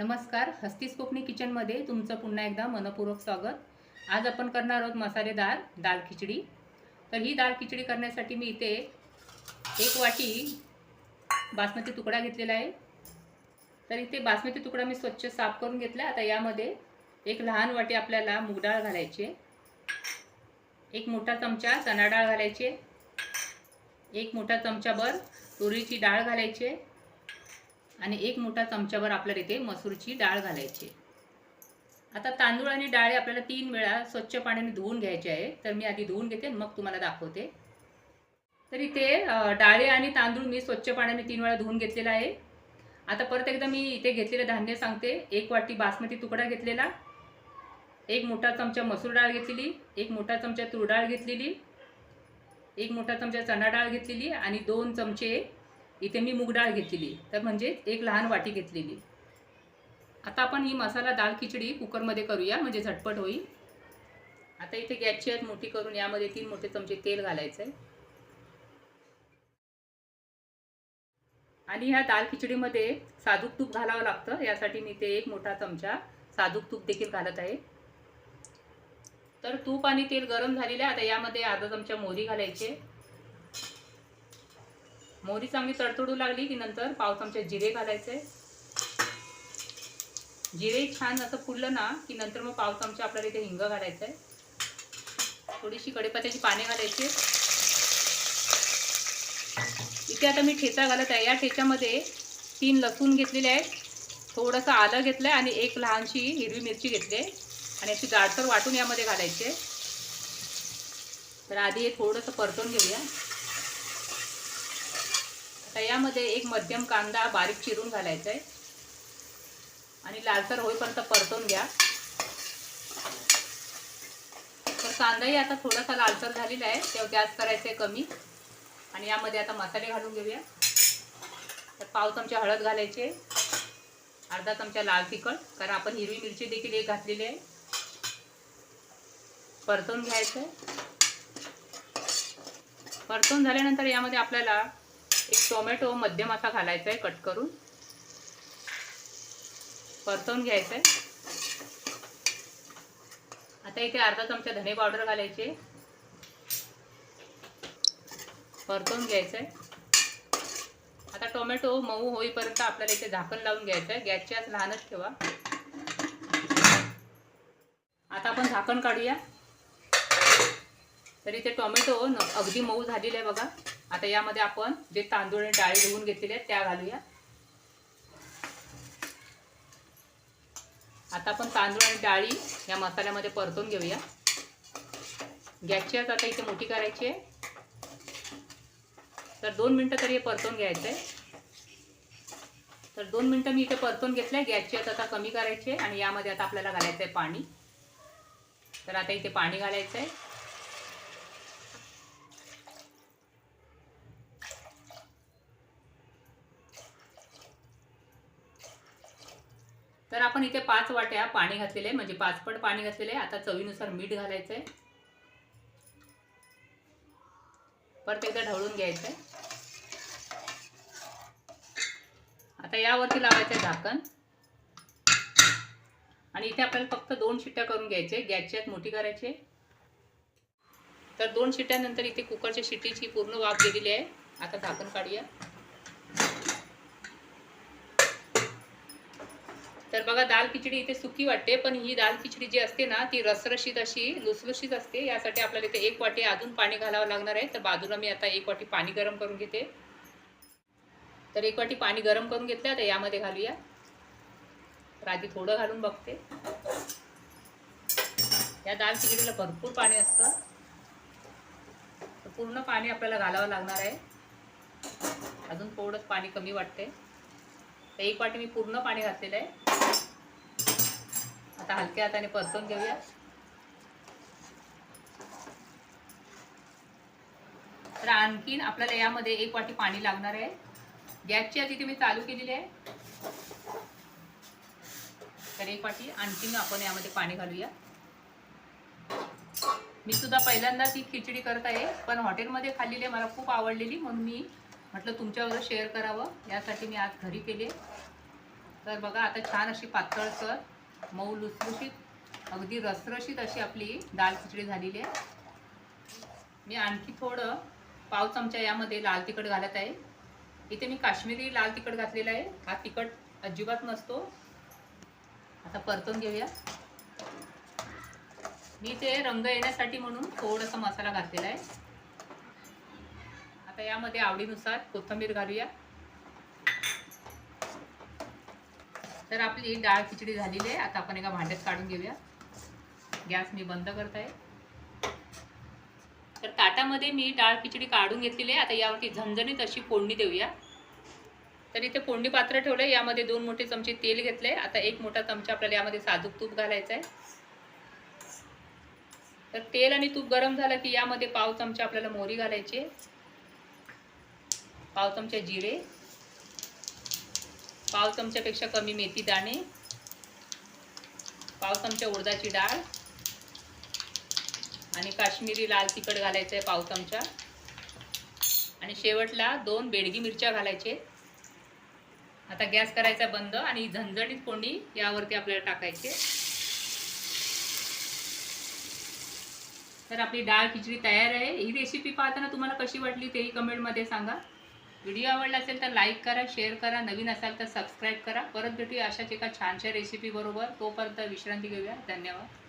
नमस्कार हस्तीस कोकणी किचनमध्ये तुमचं पुन्हा एकदा मनपूर्वक स्वागत. आज आपण करणार आहोत मसालेदार दाल खिचडी. तर ही दाल खिचडी करण्यासाठी मी इथे एक वाटी बासमती तुकडा घेतलेला आहे. तर इथे बासमती तुकडा मी स्वच्छ साफ करून घेतला. आता यामध्ये एक लहान वाटी आपल्याला मूग डाळ घालायची एक मोठा चमचा चणा डाळ घालायची एक मोठा चमचाभर तुरीची डाळ घालायची आणि एक मोठा चमच्यावर आपल्याला इथे मसूरची डाळ घालायची आता तांदूळ आणि डाळ आपल्याला तीन वेळा स्वच्छ पाण्याने धुवून घ्यायचे आहे. तर मी आधी धुवून घेते मग तुम्हाला दाखवते. तर इथे डाळी डाळे आणि तांदूळ मी स्वच्छ पाण्याने तीन वेळा धुवून घेतलेला आहे. आता परत एकदा मी इथे घेतलेलं धान्य सांगते. एक वाटी बासमती तुकडा घेतलेला. एक मोठा चमचा मसूर डाळ घेतलेली. एक मोठा चमचा तूर डाळ घेतलेली. एक मोठा चमचा चणा डाळ घेतलेली आणि दोन चमचे इथे मी मूग डाळ घेतलेली तर म्हणजे एक लहान वाटी घेतलेली आता आपण ही मसाला दाल खिचडी कुकरमध्ये करूया म्हणजे झटपट होईल. आता इथे गॅसची आत मोठी करून यामध्ये तीन मोठे चमचे तेल घालायचं आहे आणि ह्या दाल खिचडीमध्ये साजूक तूप घालावं लागतं. यासाठी मी ते एक मोठा चमचा साजूक तूप देखील घालत आहे. तर तूप आणि तेल गरम झालेलं आहे. आता यामध्ये अर्धा चमचा मोहरी घालायचे मोहरी चांगली तडतडू लागली की नंतर पाव आमचे जिरे घालायचे. जिरे छान असं फुललं ना की नंतर मग पाव चमचा आपल्याला इथे हिंग घालायचं आहे थोडीशी कढीपत्त्याची पाने घालायची. इथे आता मी ठेचा घालत आहे. या ठेच्यामध्ये तीन लसूण घेतलेले आहेत. थोडंसं आलं घेतलं आहे आणि एक लहानशी हिरवी मिरची घेतली आहे. आणि अशी जाडसर वाटून यामध्ये घालायचे तर आधी हे थोडंसं परतून घेऊया. तर यामध्ये एक मध्यम कांदा बारीक चिरून घालायचा आहे आणि लालसर होईपर्यंत परतून घ्या. तर कांदाही आता थोडासा लालसर झालेला आहे तेव्हा गॅस करायचं आहे कमी. आणि यामध्ये आता मसाले घालून घेऊया. तर पाव चमचा हळद घालायचे अर्धा चमचा लाल तिखट कारण आपण हिरवी मिरची देखील एक घातलेली आहे. परतून घ्यायचं परतून झाल्यानंतर यामध्ये आपल्याला एक टोमॅटो मध्यम असा घालायचा आहे कट करून. परतवून घ्यायचं आहे आता इथे अर्धा चमचा धने पावडर घालायचे. परतवून घ्यायचं आहे आता टोमॅटो मऊ होईपर्यंत आपल्याला इथे झाकण लावून घ्यायचं आहे गॅसची आज लहानच ठेवा. आता आपण झाकण काढूया. तर इथे टोमॅटो अगदी मऊ झालेले आहे बघा. आता यामध्ये आपण जे तांदूळ आणि डाळी धुवून घेतलेले आहेत त्या घालूया. आता आपण तांदूळ आणि डाळी या मसाल्यामध्ये परतून घेऊया. गॅसची आता इथे मोठी करायची आहे. तर दोन मिनटं तरी हे परतून घ्यायचं आहे. तर दोन मिनटं मी इथे परतून घेतलंय. गॅसची आता कमी करायची आहे आणि यामध्ये आता आपल्याला घालायचं आहे पाणी. तर आता इथे पाणी घालायचं आहे तर आपण इथे पाच वाट्या पाणी घातलेले आहे म्हणजे पाचपट पाणी घातलेले. आहे आता चवीनुसार मीठ घालायचं आहे परत एकदा ढवळून घ्यायचं आहे आता यावरती लावायचं आहे झाकण. आणि इथे आपल्याला फक्त दोन शिट्ट्या करून घ्यायचे. गॅसची आत मोठी करायची आहे. तर दोन शिट्ट्यानंतर इथे कुकरच्या शिट्टीची पूर्ण वाफ गेलेली आहे. आता झाकण काढूया. तर बघा दाल खिचडी इथे सुकी वाटते पण ही दाल खिचडी जी असते ना ती रसरशीत अशी लुसलुशीत असते. यासाठी आपल्याला इथे एक वाटी अजून पाणी घालावं लागणार आहे. तर बाजूला मी आता एक वाटी पाणी गरम करून घेते. तर एक वाटी पाणी गरम करून घेतलं आता यामध्ये घालूया. तर आधी थोडं घालून बघते. या दाल खिचडीला भरपूर पाणी असतं. पूर्ण पाणी आपल्याला घालावं लागणार आहे. अजून थोडंच पाणी कमी वाटते तर एक वाटी मी पूर्ण पाणी घातलेलं आहे. आता हलक्या हाताने परतून घेऊया. तर आणखीन आपल्याला यामध्ये एक वाटी पाणी लागणार आहे. गॅसची आधी मी चालू केलेली आहे. तर एक वाटी आणखीन आपण यामध्ये पाणी घालूया. मी सुद्धा पहिल्यांदाच ती खिचडी करत आहे पण हॉटेलमध्ये खाल्लेली आहे मला खूप आवडलेली म्हणून मी म्हटलं तुमच्यावर शेअर करावं. यासाठी मी आज घरी केले तर बघा आता छान अशी पातळसर मऊ लुसलुशीत अगदी रसरशीत अशी आपली दाल खिचडी झालेली आहे. मी आणखी थोडं पाव चमचा यामध्ये लाल तिखट घालत आहे. इथे मी काश्मीरी लाल तिखट घातलेला आहे. हा तिखट अजिबात नसतो. आता परतून घेऊया. मी ते रंग येण्यासाठी म्हणून थोडासा मसाला घातलेला आहे. आता यामध्ये आवडीनुसार कोथिंबीर घालूया. तर आपली डाळ खिचडी झालेली आहे. आता आपण एका भांड्यात काढून घेऊया. गॅस मी बंद करत आहे. तर ताटामध्ये मी डाळ खिचडी काढून घेतलेली आहे. आता यावरती झणझणीत अशी फोडणी देऊया. तर इथे फोडणी पात्र ठेवलं आहे यामध्ये दोन मोठे चमचे तेल घेतले आता एक मोठा चमचा आपल्याला यामध्ये साजूक तूप घालायचं आहे. तर तेल आणि तूप गरम झालं की यामध्ये पाव चमचा आपल्याला मोहरी घालायची पाव चमचा जिरे पाव चमच्यापेक्षा कमी मेथी दाणे पाव चमचा उडदाची डाळ आणि काश्मीरी लाल तिखट घालायचं आहे पाव चमचा. आणि शेवटला दोन बेडगी मिरच्या घालायचे. आता गॅस करायचा बंद आणि झणझणीत फोडणी यावरती आपल्याला टाकायचे तर आपली डाळ खिचडी तयार आहे. ही रेसिपी पाहताना तुम्हाला कशी वाटली तेही कमेंटमध्ये सांगा. व्हिडिओ आवडला असेल तर लाईक करा शेअर करा नवीन असाल तर सबस्क्राईब करा. परत भेटूया अशाच एका छानशा रेसिपीबरोबर तोपर्यंत विश्रांती घेऊया. धन्यवाद.